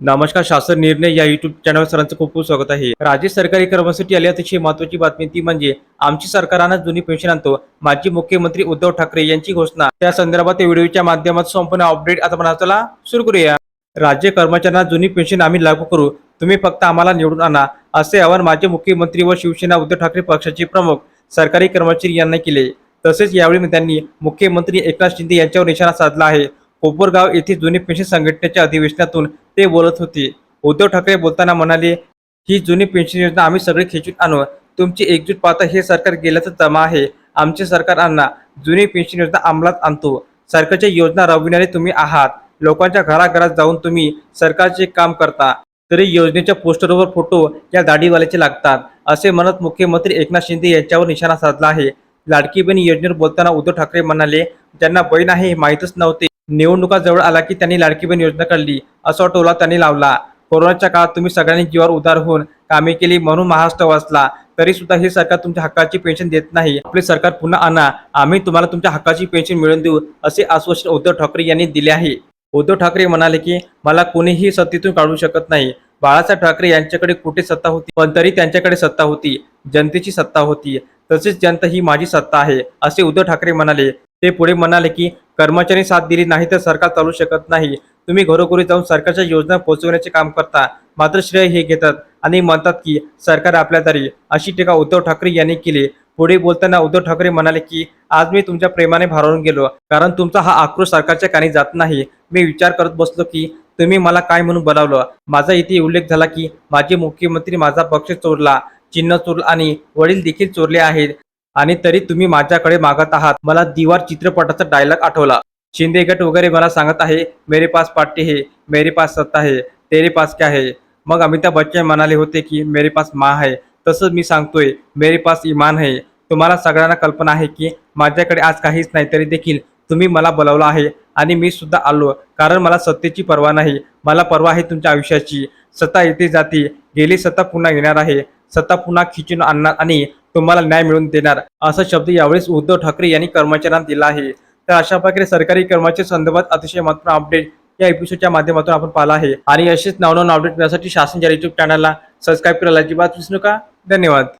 नमस्कार शासन निर्णय या युट्यूब चॅनल सरांचं खूप खूप स्वागत आहे. राज्य सरकारी कर्मचारी आली अतिशय महत्वाची बातमी ती म्हणजे आमची सरकारांना जुनी पेन्शन आणतो. माजी मुख्यमंत्री उद्धव ठाकरे यांची घोषणा. त्या संदर्भात व्हिडिओच्या माध्यमात संपूर्ण अपडेट आता आपण सुरू करूया. राज्य कर्मचाऱ्यांना जुनी पेन्शन आम्ही लागू करू. तुम्ही फक्त आम्हाला निवडून आणा असे आवाहन माजी मुख्यमंत्री व शिवसेना उद्धव ठाकरे पक्षाचे प्रमुख सरकारी कर्मचारी यांना केले. तसेच यावेळी त्यांनी मुख्यमंत्री एकनाथ शिंदे यांच्यावर निशाणा साधला आहे. कोपरगाव येथे जुनी पेन्शन संघटनेच्या अधिवेशनातून ते बोलत होते. उद्धव ठाकरे बोलताना म्हणाले ही जुनी पेन्शन योजना आम्ही सगळे खेचून आणू. तुमची एकजूट पाहता हे सरकार गेल्याचं जमा आहे. आमचे सरकार अण्णा जुनी पेन्शन योजना अंमलात आणतो. सरकारच्या योजना राबविणारे तुम्ही आहात. लोकांच्या घराघरात जाऊन तुम्ही सरकारचे काम करता. तरी योजनेच्या पोस्टरवर फोटो या दाढीवाल्याचे लागतात. असे म्हणत मुख्यमंत्री एकनाथ शिंदे यांच्यावर निशाणा साधला आहे. लाडकी बहीण योजनेवर बोलताना उद्धव ठाकरे म्हणाले ज्यांना बहीण आहे हे माहीतच नव्हते. निवडणुका जवळ आला की त्यांनी लाडकी बहीण योजना काढली असा टोला त्यांनी लावला. कोरोनाच्या काळात तुम्ही सगळ्यांनी जीवावर उदार होऊन कामे केली म्हणून महाराष्ट्र वाचला. तरी सुद्धा हे सरकार तुमच्या हक्काची पेन्शन देत नाही. आपले सरकार पुन्हा आणा. आम्ही तुम्हाला तुमच्या हक्काची पेन्शन मिळवून देऊ असे आश्वासन उद्धव ठाकरे यांनी दिले आहे. उद्धव ठाकरे म्हणाले की मला कोणीही सत्तेतून काढू शकत नाही. बाळासाहेब ठाकरे यांच्याकडे कुठे सत्ता होती? पण तरी त्यांच्याकडे सत्ता होती. जनतेची सत्ता होती. तसेच जनता ही माझी सत्ता आहे असे उद्धव ठाकरे म्हणाले. ते पुढे म्हणाले की कर्मचारी साथ दिली नाही तर सरकार चालू शकत नाही. तुम्ही घरोघरी जाऊन सरकारच्या योजना पोहोचवण्याचे काम करता. मात्र श्रेय हे घेतात आणि म्हणतात की सरकार आपल्या तरी. अशी टीका उद्धव ठाकरे यांनी केली. पुढे बोलताना उद्धव ठाकरे म्हणाले की आज मी तुमच्या प्रेमाने भारावून गेलो. कारण तुमचा हा आक्रोश सरकारच्या कानी जात नाही. मी विचार करत बसलो की तुम्ही मला काय म्हणून बोलावलं? माझा इथे उल्लेख झाला की माझे मुख्यमंत्री माझा पक्ष चोरला. चिन्ह चोरला आणि वडील देखील चोरले आहेत. आणि तरी तुम्ही माझ्याकडे मागत आहात. मला दिवार चित्रपटाचा डायलॉग आठवला. शिंदे गट वगैरे मला सांगत आहे मेरे पास पार्टी है मेरे पास सत्ता है तेरे पास क्या है? मग अमिताभ बच्चन म्हणाले होते की मेरे पास माँ है. तसंच मी सांगतोय मेरे पास इमान है. तुम्हाला सगळ्यांना कल्पना आहे की माझ्याकडे आज काहीच नाही तरी देखील तुम्ही मला बोलावलं आहे आणि मी सुद्धा आलो. कारण मला सत्तेची पर्वा नाही. मला पर्वा आहे तुमच्या आयुष्याची. सत्ता येते जाते. गेली सत्ता पुन्हा येणार आहे. सत्ता पुन्हा खिचून आणणार आणि तुम्हाला न्याय मिळून देणार असा शब्द यावेळेस उद्धव ठाकरे यांनी कर्मचाऱ्यांना दिला आहे. तर अशा प्रकारे सरकारी कर्मचारी संदर्भात अतिशय महत्त्वपूर्ण अपडेट या एपिसोडच्या माध्यमातून आपण पाहिला आहे. आणि असेच नवनवन अपडेट मिळण्यासाठी शासन युट्यूब चॅनलला सबस्क्राईब करायला अजिबात विसरू नका. धन्यवाद.